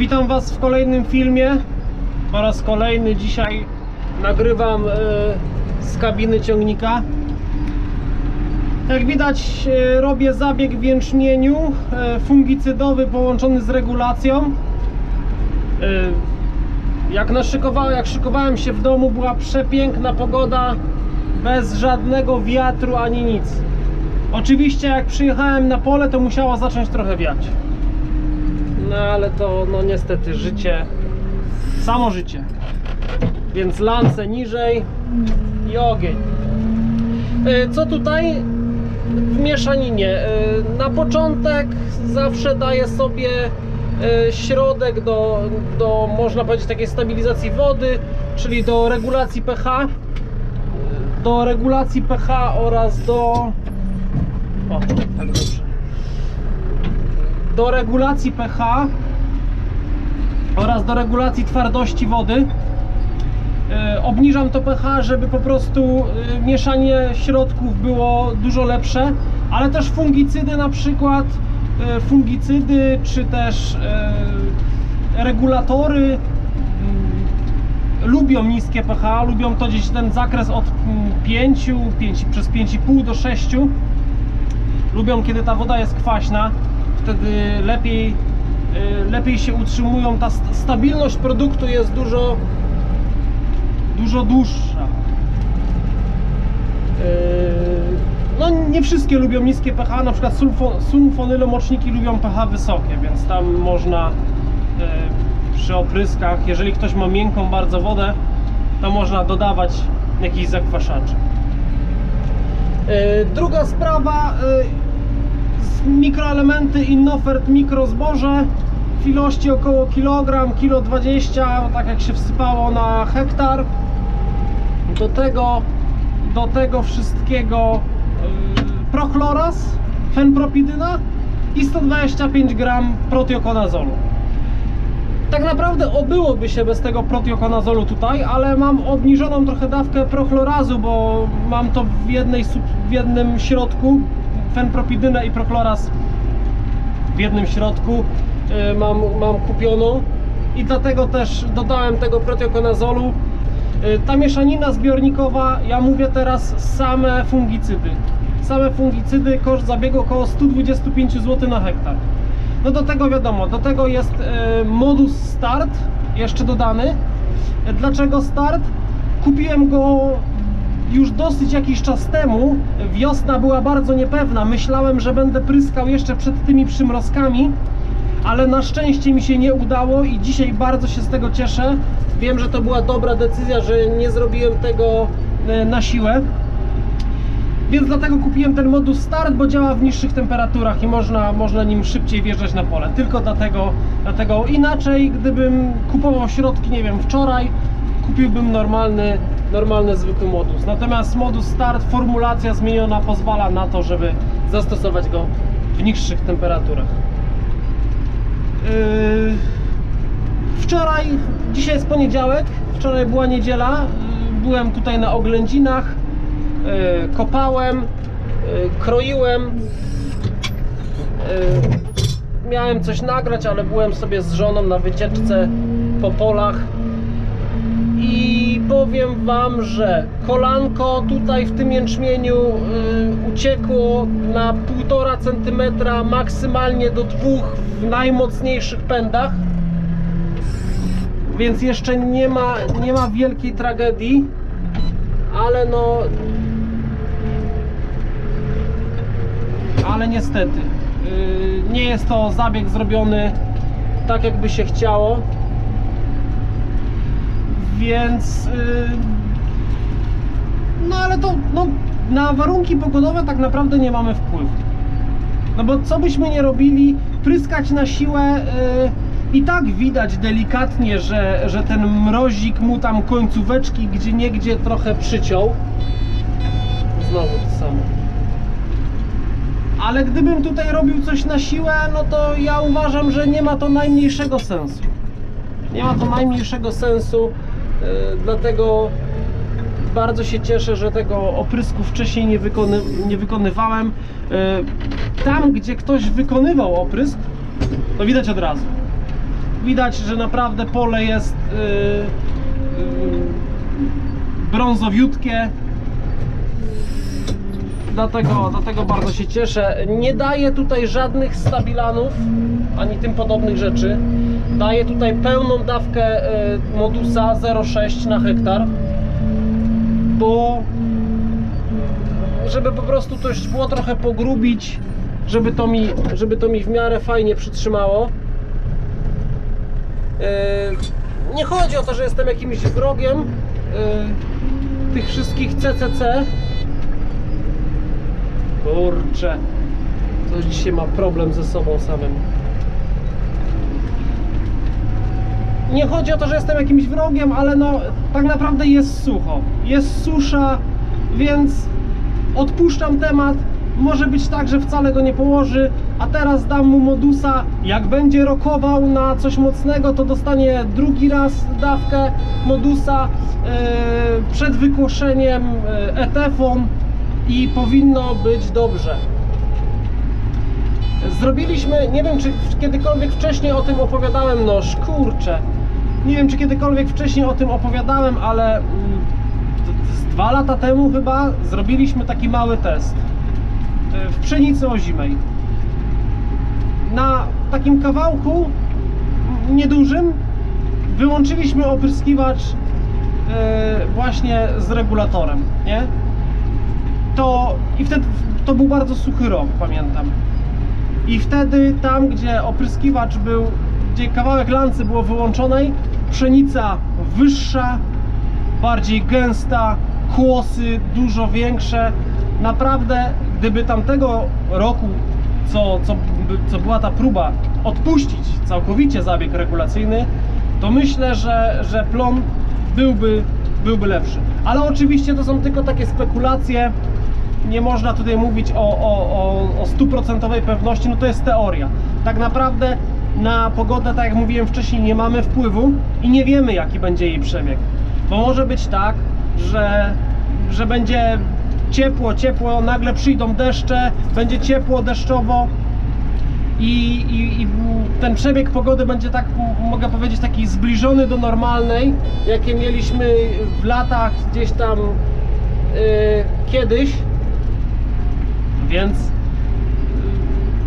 Witam Was w kolejnym filmie. Po raz kolejny dzisiaj nagrywam e, z kabiny ciągnika. Jak widać, e, robię zabieg w jęczmieniu e, fungicydowy połączony z regulacją. Jak, naszykowałem, jak szykowałem się w domu, była przepiękna pogoda, bez żadnego wiatru ani nic. Oczywiście, jak przyjechałem na pole, to musiało zacząć trochę wiać. No ale to, no niestety, życie, samo życie. Więc lance niżej i ogień. E, Co tutaj w mieszaninie? E, Na początek zawsze daję sobie e, środek do, do, można powiedzieć, takiej stabilizacji wody, czyli do regulacji pH. Do regulacji pH oraz do. O, tak do regulacji pH oraz do regulacji twardości wody. E, Obniżam to pH, żeby po prostu e, mieszanie środków było dużo lepsze, ale też fungicydy na przykład, e, fungicydy czy też regulatory mm, lubią niskie pH, lubią to gdzieś ten zakres od mm, 5, 5 przez 5,5 do 6 lubią kiedy ta woda jest kwaśna wtedy lepiej y, lepiej się utrzymują. Ta st- stabilność produktu jest dużo dużo dłuższa. Yy, no nie wszystkie lubią niskie pH na przykład sulfo, sulfonylomoczniki lubią pH wysokie więc tam można y, przy opryskach jeżeli ktoś ma miękką bardzo wodę to można dodawać jakiś zakwaszaczy Druga sprawa, mikroelementy Innofert mikrozboże w ilości około kilogram, kilo 20, tak jak się wsypało na hektar. Do tego, do tego wszystkiego yy, prochloras, fenpropidyna i 125 gram protiokonazolu. Tak naprawdę obyłoby się bez tego protiokonazolu tutaj, ale mam obniżoną trochę dawkę prochlorazu, bo mam to w, jednej, w jednym środku, fenpropidynę i prochloraz w jednym środku y, mam, mam kupioną i dlatego też dodałem tego protiokonazolu. Y, Ta mieszanina zbiornikowa, ja mówię teraz same fungicydy. Same fungicydy, koszt zabiegu około 125 zł na hektar. No do tego wiadomo, do tego jest e, modus start jeszcze dodany. E, Dlaczego start? Kupiłem go już dosyć jakiś czas temu. Wiosna była bardzo niepewna. Myślałem, że będę pryskał jeszcze przed tymi przymrozkami, ale na szczęście mi się nie udało i dzisiaj bardzo się z tego cieszę. Wiem, że to była dobra decyzja, że nie zrobiłem tego e, na siłę. Więc dlatego kupiłem ten modus start, bo działa w niższych temperaturach i można, można nim szybciej wjeżdżać na pole. Tylko dlatego, dlatego inaczej, gdybym kupował środki, nie wiem, wczoraj, kupiłbym normalny, normalny zwykły modus. Natomiast modus start, formulacja zmieniona pozwala na to, żeby zastosować go w niższych temperaturach. Yy, Wczoraj, dzisiaj jest poniedziałek, wczoraj była niedziela, yy, byłem tutaj na oględzinach, yy, kopałem, kroiłem, miałem coś nagrać, ale byłem sobie z żoną na wycieczce po polach i powiem wam, że kolanko tutaj w tym jęczmieniu yy, uciekło na 1,5 cm, maksymalnie do 2 w najmocniejszych pędach więc jeszcze nie ma, nie ma wielkiej tragedii, ale no. Ale niestety, yy, nie jest to zabieg zrobiony tak, jakby się chciało. Więc. Yy, no ale to no, na warunki pogodowe tak naprawdę nie mamy wpływu. No bo co byśmy nie robili, pryskać na siłę yy, i tak widać delikatnie, że, że ten mrozik mu tam końcóweczki gdzie niegdzie trochę przyciął. Znowu to samo. Ale gdybym tutaj robił coś na siłę, no to ja uważam, że nie ma to najmniejszego sensu. Nie ma to najmniejszego sensu, dlatego bardzo się cieszę, że tego oprysku wcześniej nie, wykony, nie wykonywałem. Yy, Tam, gdzie ktoś wykonywał oprysk, to widać od razu. Widać, że naprawdę pole jest yy, brązowiutkie. Dlatego, dlatego bardzo się cieszę. Nie daję tutaj żadnych stabilanów ani tym podobnych rzeczy. Daję tutaj pełną dawkę y, modusa 0,6 na hektar, bo żeby po prostu to było trochę pogrubić, żeby to mi, żeby to mi w miarę fajnie przytrzymało. Yy, Nie chodzi o to, że jestem jakimś wrogiem yy, tych wszystkich CCC. Kurczę, ktoś dzisiaj ma problem ze sobą samym. Nie chodzi o to, że jestem jakimś wrogiem, ale no tak naprawdę jest sucho. Jest susza, więc odpuszczam temat. Może być tak, że wcale go nie położy, a teraz dam mu modusa. Jak będzie rokował na coś mocnego, to dostanie drugi raz dawkę modusa e, przed wykoszeniem e, ETF-on i powinno być dobrze. Zrobiliśmy, nie wiem czy kiedykolwiek wcześniej o tym opowiadałem, no kurczę. Nie wiem czy kiedykolwiek wcześniej o tym opowiadałem, ale mm, dwa lata temu chyba zrobiliśmy taki mały test y, w pszenicy ozimej. Na takim kawałku niedużym wyłączyliśmy opryskiwacz y, właśnie z regulatorem, nie? To i wtedy to był bardzo suchy rok, pamiętam. I wtedy tam, gdzie opryskiwacz był, gdzie kawałek lancy było wyłączonej, pszenica wyższa, bardziej gęsta, kłosy dużo większe. Naprawdę, gdyby tamtego roku, co, co, co była ta próba, odpuścić całkowicie zabieg regulacyjny, to myślę, że, że plon byłby, byłby lepszy. Ale oczywiście to są tylko takie spekulacje. Nie można tutaj mówić o, o, o, stuprocentowej pewności, no to jest teoria. Tak naprawdę na pogodę, tak jak mówiłem wcześniej, nie mamy wpływu i nie wiemy, jaki będzie jej przebieg. Bo może być tak, że, że będzie ciepło, ciepło, nagle przyjdą deszcze, będzie ciepło, deszczowo i, i, i ten przebieg pogody będzie tak, mogę powiedzieć, taki zbliżony do normalnej, jakie mieliśmy w latach gdzieś tam yy, kiedyś. Więc,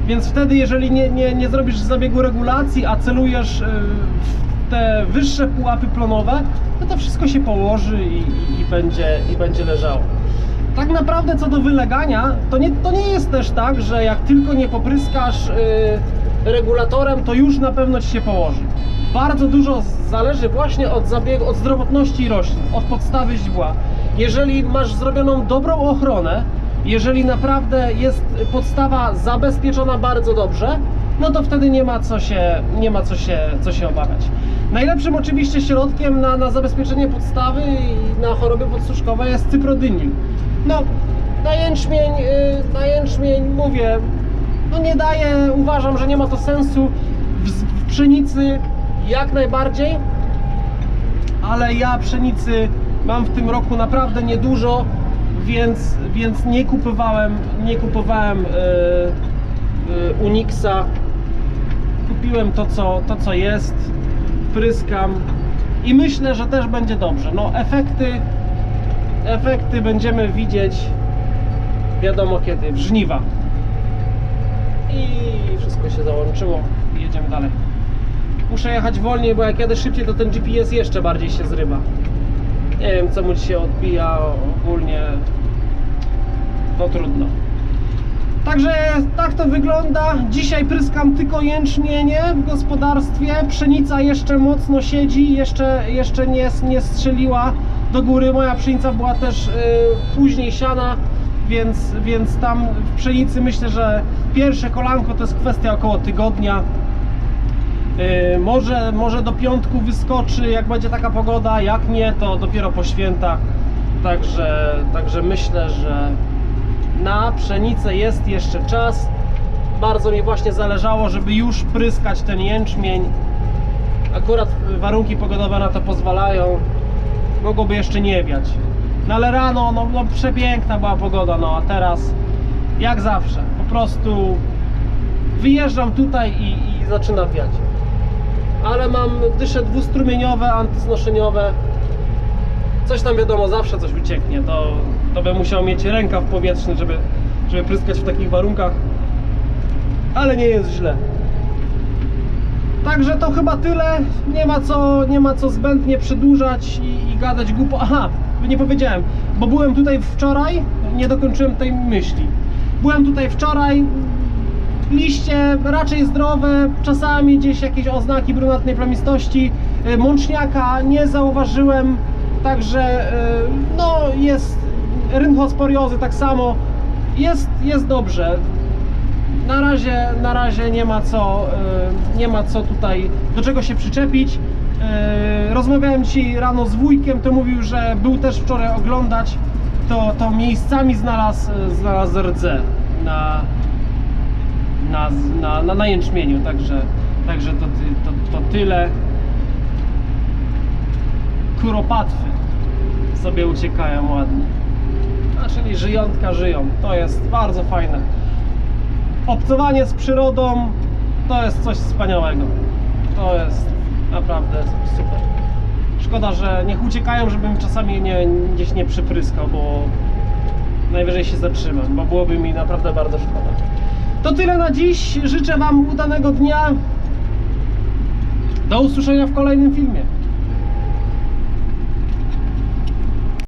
więc wtedy, jeżeli nie, nie, nie zrobisz zabiegu regulacji, a celujesz yy, w te wyższe pułapy plonowe, to to wszystko się położy i, i, i, będzie, i będzie leżało. Tak naprawdę co do wylegania, to nie, to nie jest też tak, że jak tylko nie popryskasz yy, regulatorem, to już na pewno ci się położy. Bardzo dużo zależy właśnie od zabiegu, od zdrowotności roślin, od podstawy źdźbła. Jeżeli masz zrobioną dobrą ochronę, jeżeli naprawdę jest podstawa zabezpieczona bardzo dobrze, no to wtedy nie ma co się, nie ma co się, co się obawiać. Najlepszym oczywiście środkiem na, na zabezpieczenie podstawy i na choroby podsuszkowe jest cyprodynił. No, na jęczmień, yy, na jęczmień mówię, no nie daje, uważam, że nie ma to sensu. W, w pszenicy jak najbardziej, ale ja pszenicy mam w tym roku naprawdę niedużo, więc, więc nie kupowałem, nie kupowałem yy, yy, Unixa. Kupiłem to co, to, co jest, pryskam i myślę, że też będzie dobrze. No, efekty, efekty będziemy widzieć wiadomo kiedy, w żniwa. I wszystko się załączyło jedziemy dalej. Muszę jechać wolniej, bo jak jadę szybciej, to ten GPS jeszcze bardziej się zrywa. Nie wiem, co mu się odbija ogólnie. To trudno. Także tak to wygląda. Dzisiaj pryskam tylko jęczmienie w gospodarstwie. Pszenica jeszcze mocno siedzi, jeszcze, jeszcze nie, nie strzeliła do góry. Moja pszenica była też y, później siana, więc, więc tam w pszenicy myślę, że pierwsze kolanko to jest kwestia około tygodnia. Yy, może, może do piątku wyskoczy, jak będzie taka pogoda, jak nie, to dopiero po świętach. Także, także myślę, że na pszenicę jest jeszcze czas. Bardzo mi właśnie zależało, żeby już pryskać ten jęczmień. Akurat warunki pogodowe na to pozwalają. Mogłoby jeszcze nie wiać. No ale rano, no, no przepiękna była pogoda, no a teraz jak zawsze, po prostu wyjeżdżam tutaj i, i zaczyna wiać. Ale mam dysze dwustrumieniowe, antysnoszeniowe. Coś tam wiadomo, zawsze coś ucieknie. To, to bym musiał mieć rękaw powietrzny, żeby, żeby pryskać w takich warunkach. Ale nie jest źle. Także to chyba tyle. Nie ma co, nie ma co zbędnie przedłużać i, i gadać głupo. Aha, nie powiedziałem, bo byłem tutaj wczoraj, nie dokończyłem tej myśli. Byłem tutaj wczoraj, liście raczej zdrowe, czasami gdzieś jakieś oznaki brunatnej plamistości. Y, Mączniaka nie zauważyłem, także y, no jest rynchosporiozy tak samo. Jest, jest dobrze. Na razie, na razie nie ma co, y, nie ma co tutaj do czego się przyczepić. Rozmawiałem dzisiaj rano z wujkiem, to mówił, że był też wczoraj oglądać, to, to miejscami znalazł, znalazł rdze na, na, na, na, na jęczmieniu, także, także to, to, to tyle. Kuropatwy sobie uciekają ładnie. A czyli żyjątka żyją, to jest bardzo fajne. Obcowanie z przyrodą to jest coś wspaniałego. To jest naprawdę super. Szkoda, że niech uciekają, żebym czasami nie, gdzieś nie przypryskał, bo najwyżej się zatrzymam, bo byłoby mi naprawdę bardzo szkoda. To tyle na dziś. Życzę Wam udanego dnia. Do usłyszenia w kolejnym filmie.